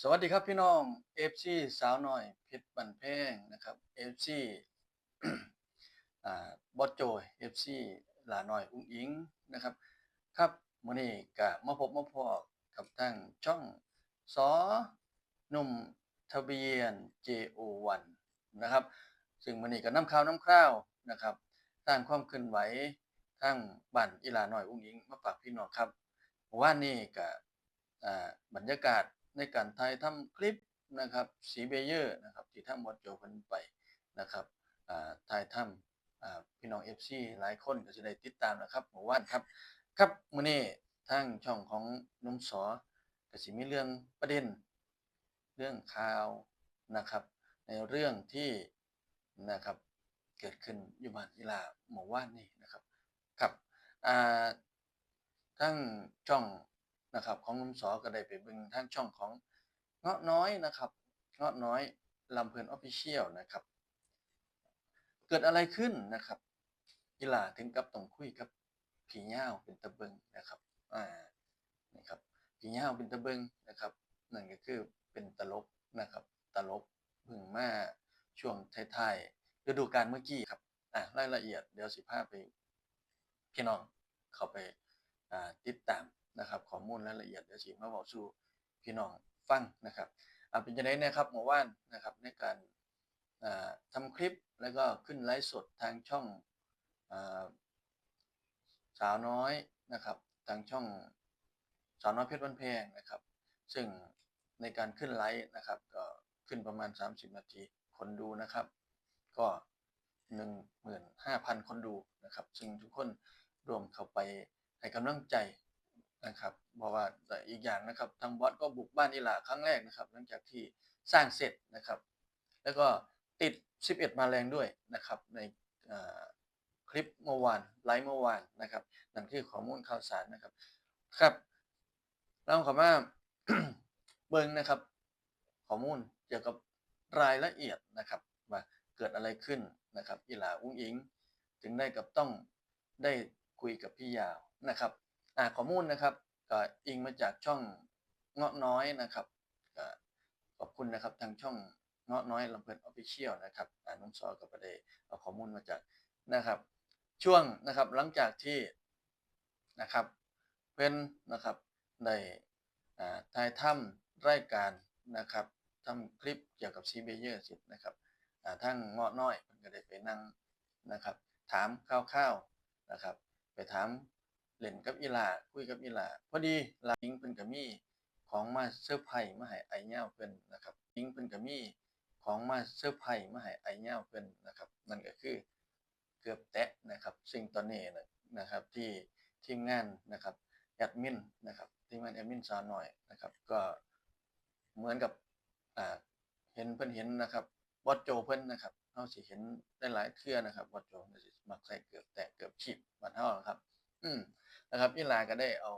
สวัสดีครับพี่น้อง FC สาวหน่อยพชรบันแพงนะครับ FC อ่าบอสโจย FC หลาหน่อยอุ้งอิงนะครับ ครับมื้อนี้ก็มาพบมาพอกับทางช่องสอหนุ่มทะเบียน JO1 นะครับ ซึ่งมื้อนี้ก็นำข่าวนํคราวนะครับสร้างความเคลื่อนไหวทางบ้านอีหลาหน้อยอุ้งอิงมาฝากพี่น้องครับเมื่อวานนี้ก็อ่าบรรยากาศ ในการถ่ายทำคลิปนะครับสีเบเยอร์นะครับที่ทางบอสโจเพิ่นไปนะครับถ่ายทำพี่น้อง FC หลายคนก็สิได้ติดตามนะครับเมื่อวานครับครับมื้อนี้ทางช่องของนุ่มสอก็สิมีเรื่องประเด็น เรื่องข่าวนะครับ ในเรื่องที่นะครับเกิดขึ้นอยู่บ้านอีลาเมื่อวานนี้นะครับครับทั้งช่อง นะครับของนุ่มสอก็ได้ไปเบิ่งทางช่องของเงาะน้อยนะครับเงาะน้อยลำเพลินออฟฟิเชียลนะครับ เกิดอะไรขึ้นนะครับอีหลาถึงกับต้องคุยกับผีเหย้าเป็นตะเบิงนะครับอ่านะครับผีเหย้าเป็นตะเบิงนะครับนั่นก็คือเป็นตลกนะครับ ตลกพิ่งมาช่วงท้ายๆฤดูกาลเมื่อกี้ครับอ่ารายละเอียดเดี๋ยวสิพาไปพี่น้องเข้าไปอ่าติดตาม นะครับข้อมูลรายละเอียดเดี๋ยวสิมาเว้าสู่พี่น้องฟังนะครับอาเป็นจังได๋นะครับเมื่อวานนะครับในการอ่าทำคลิปแล้วก็ขึ้นไลฟ์สดทางช่องอสาวน้อยนะครับทางช่องสาวน้อยเพชรบ้านแพงนะครับ ซึ่งในการขึ้นไลฟ์นะครับก็ขึ้นประมาณ 30 นาทีคนดูนะครับ ก็ 15,000 คนดูนะครับ ซึ่งทุกคนรวมเข้าไปให้กำลังใจ นะครับเพราะว่าแต่อีกอย่างนะครับทางบอสก็บุกบ้านอีหลาครั้งแรกนะครับ หลังจากที่สร้างเสร็จนะครับ แล้วก็ติด 11 มาแรงด้วยนะครับในคลิปเมื่อวานไลฟ์เมื่อวานนะครับนั่นคือข้อมูลข่าวสารนะครับครับเราขอมาเบิ่งนะครับข้อมูลเกี่ยวกับรายละเอียดนะครับว่าเกิดอะไรขึ้นนะครับอีหลาอุ้งอิง ถึงได้กับต้องได้คุยกับพี่ยาวนะครับ อ่าข้อมูลนะครับก็อิงมาจากช่องเงาะน้อยนะครับก็ขอบคุณนะครับทางช่องเงาะน้อยลำเพลินออฟฟิเชียลนะครับอ่าน้องซอกับประเดเอาข้อมูลมาจากนะครับ ช่วงนะครับหลังจากที่นะครับเพิ่นนะครับได้อ่าถ่ายทำรายการนะครับทำคลิปเกี่ยวกับซีเบเยอร์เสร็จนะครับทั้งเงาะน้อยเพิ่นก็ได้ไปนั่งนะครับ ถามคร่าวๆนะครับ ไปถาม เล่นกับอีหลาคุยกับอีหลาพอดีหลายิงเพิ่นก็มีของมาเซอร์ไพรส์มาให้ไอ้เหย้าเพิ่นนะครับยิงเพิ่นก็มีของมาเซอร์ไพรส์มาให้ไอ้เหย้าเพิ่นนะครับ นั่นก็คือเกือบแตะนะครับซึ่งตอนนี้นะครับที่ทีมงานนะครับแอดมินนะครับทีมงานแอดมินสาวหน่อยนะครับ ก็เหมือนกับอ่าเห็นเพิ่นเห็นนะครับบอสโจเพิ่นนะครับเฮาสิเห็นได้หลายเทื่อนะครับบอสโจมักใส่เกือบแตะเกือบฉีบบ้านเฮาครับ อืม นะครับอีหลาก็ได้เอา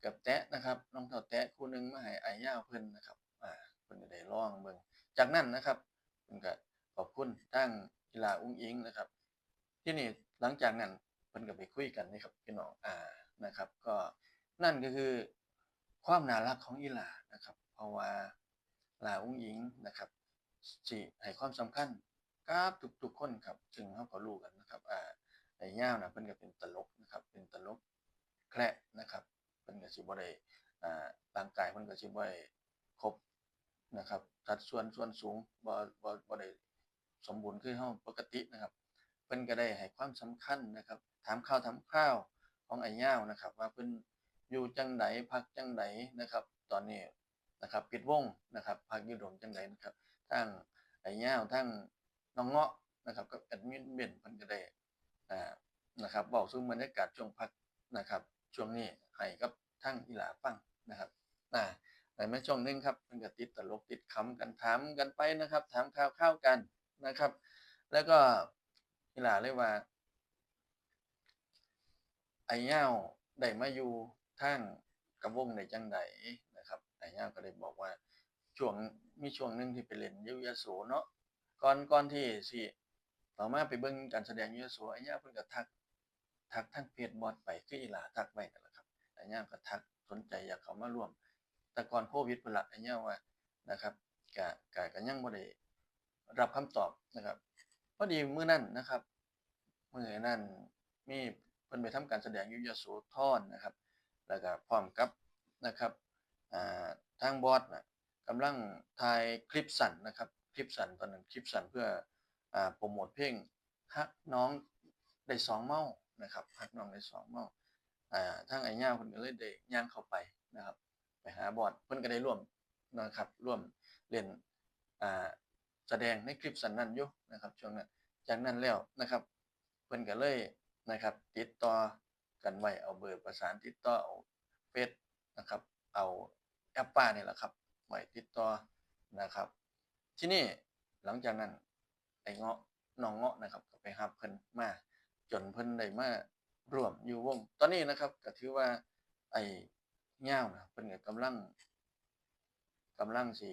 เกือบแตะนะครับรองเท้าแตะคู่หนึ่งมาให้อ้ายยาวเพิ่นนะครับอ่าเพิ่นก็ได้ลองเบิ่งจากนั้นนะครับเพิ่นก็ขอบคุณทางอีหลาอุ้งอิงนะครับ ที่นี่หลังจากนั้นเพิ่นก็ไปคุยกันนี่ครับพี่น้องอ่านะครับ ก็นั่นก็คือความน่ารักของอีหลานะครับ เพราะว่าหลาอุ้งอิงนะครับสิให้ความสำคัญกับทุกๆคนครับซึ่งเฮาก็รู้กันนะครับอ่าไอ้ย่าวนะเพิ่นก็เป็นตลกนะครับ เป็นตลก แคระนะครับเพิ่นก็สิบ่ได้อ่าร่างกายเพิ่นก็สิบ่ได้ครบนะครับสัดส่วนส่วนสูงบ่บ่บ่ได้สมบูรณ์คือเฮาปกตินะครับ เพิ่นก็ได้ให้ความสำคัญนะครับ ถามข่าวถามคราวของไอ้ย่าวนะครับ ว่าเพิ่นอยู่จังไดพักจังไดนะครับ ตอนนี้นะครับปิดวงนะครับพักอยู่โดมจังไดนะครับทั้งไอ้ย่าวทั้งน้องเงาะนะครับกับแอดมินเบนเพิ่นก็ได้อ่านะครับบอกซึ่งบรรยากาศช่วงพักนะครับ ช่วงนี้ให้กับทั้งอีหลาฟังนะครับอ่าในแม่ช่วงหนึงครับเพิ่นก็ติดตลกติดขำกันถามกันไปนะครับ ถามข่าวๆกันนะครับ แล้วก็อีหลาเลยว่า ไอ้เหย้าได้มาอยู่ทางกับวงได้จังใดนะครับไอ้เหย้าก็เลยบอกว่าช่วงมีช่วงหนึ่งที่ไปเล่นยู่ยโสเนาะก่อนก่อนที่สิต่อมาไปเบิ่งการแสดงยู่ยโสไอ้เหย้าเพิ่นก็ทัก ทักทางเพจบอสไปคืออีหลาทักไว้นั่นแหละครับไอ้เหย้าก็ทักสนใจอยากเข้ามาร่วม แต่ก่อนโควิดพุ่นละไอ้เนี่ยว่านะครับกะกะก็ยังบ่ได้รับคำตอบนะครับพอดีมื้อนั้นนะครับมื้อนั้นมีเพิ่นไปทำการแสดงอยู่ยโสธรนะครับ แล้วก็พร้อมกับนะครับอ่าทางบอสนะกำลังถ่ายคลิปสั้นนะครับ คลิปสั้นตอนนั้นคลิปสั้นเพื่ออ่าโปรโมทเพลงฮักน้องได้สองเมา นะครับฮักน้องได้สองเมาอ่าทางไอ้ย่าเพิ่นก็เลยได้ย่างเข้าไปนะครับ ไปหาบอสเพิ่นก็ได้ร่วมนะครับร่วมเล่นอ่าแสดงในคลิปสันนั้นอยู่นะครับช่วงนั้นจากนั้นแล้วนะครับ เพิ่นก็เลยนะครับ ติดต่อกันไว้เอาเบอร์ประสานติดต่อเอาเฟซนะครับ เอาแอปป้านี่แหละครับไว้ติดต่อนะครับ ที่นี่หลังจากนั้นไอ้เงาะน้องเงาะนะครับก็ไปรับเพิ่นมา จนเพิ่นได้มารวมอยู่วง ตอนนี้นะครับก็ถือว่าไอ้เง่าวนะเพิ่นก็กำลังกำลังสิ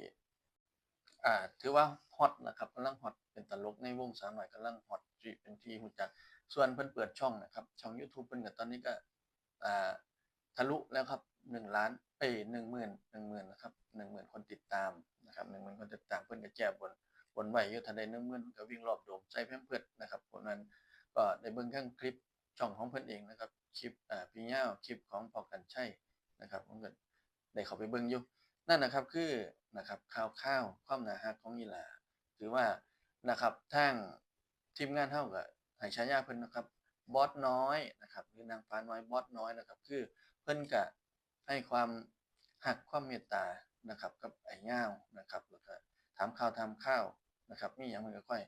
อ่าถือว่าฮอตนะครับกำลังฮอตเป็นตลกในวงสาวน้อยกำลังฮอตที่เป็นที่รู้จักส่วนเพิ่นเปิดช่องนะครับช่อง YouTube เพิ่นก็ตอนนี้ก็อ่าทะลุแล้วครับ1ล้านเอ้ย10,000 10,000นะครับ10,000คนติดตามนะครับ10,000คนติดตามเพิ่นก็แจ้บนบนไว้อยู่ถ้าได้10,000เพิ่นก็วิ่งรอบโดมใส่แพมเพิร์สนะครับผลนั้น ก็ได้เบิ่งทั้งคลิปช่องของเพิ่อนเองนะครับคลิปอ่าพี่ยาวคลิปของพอกันใชัยนะครับผมก็ได้เข้าไปเบิ่งอยู่นั่นนะครับคือนะครับข่าวๆความหนารักของอีลาถือว่านะครับทางทีมงานเฮาก็ให้ฉายาเพิ่นนะครับบอสน้อยนะครับหรือนางฟ้าน้อยบอสน้อยนะครับ คือเพิ่นก็ให้ความรักความเมตตานะครับกับไอ้ง่าวนะครับแล้วก็ถามข่าวถามข่าวนะครับมีหยังเพิ่นก็ค่อย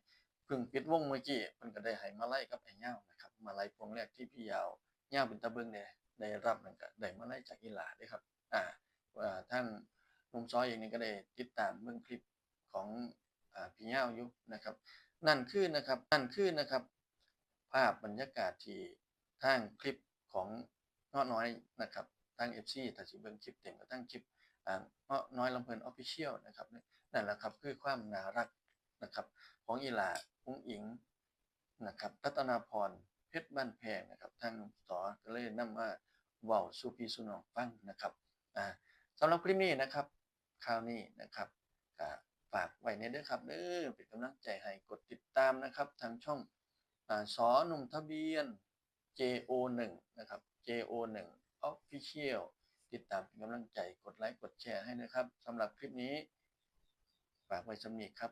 เพิ่งปิดวงเมื่อกี้เพิ่นก็ได้ให้มาไลัยกับไอ้ง่านะครับ มาไลัยพวงแรกที่พี่ยาวยาเป็นตาเบิ่งได้ได้รับนั่นก็ได้มาไลัยจากอีหลาด้วยครับ อ่าว่าทางหนุ่มซ้อยเองนี่ก็ได้ติดตามเบิ่งคลิปของอ่าพี่ยาอยู่นะครับ นั่นคือนะครับนั่นคือนะครับ ภาพบรรยากาศที่ทางคลิปของเงาะน้อยนะครับทาง FC ถ้าสิเบิ่งคลิปเต็มก็ตั้งคลิปอ่าเงาะน้อยลำเพลิน Official นะครับนั่นแหละครับคือความน่ารัก นะครับของอีหลาอุ้งอิงนะครับรัตนาพรเพชรบ้านแพงนะครับทางหนุ่มสอก็เลยนำมาเว้าสู่พี่สู่น้องฟังนะครับอ่าสำหรับคลิปนี้นะครับคราวนี้นะครับก็ฝากไว้ในเด้อครับเด้อเป็นกำลังใจให้กดติดตามนะครับทางช่องอ่าสอหนุ่มทะเบียน JO1 นะครับ JO1 Official ติดตามเป็นกำลังใจกดไลค์กดแชร์ให้นะครับสำหรับคลิปนี้ฝากไว้สำนีครับ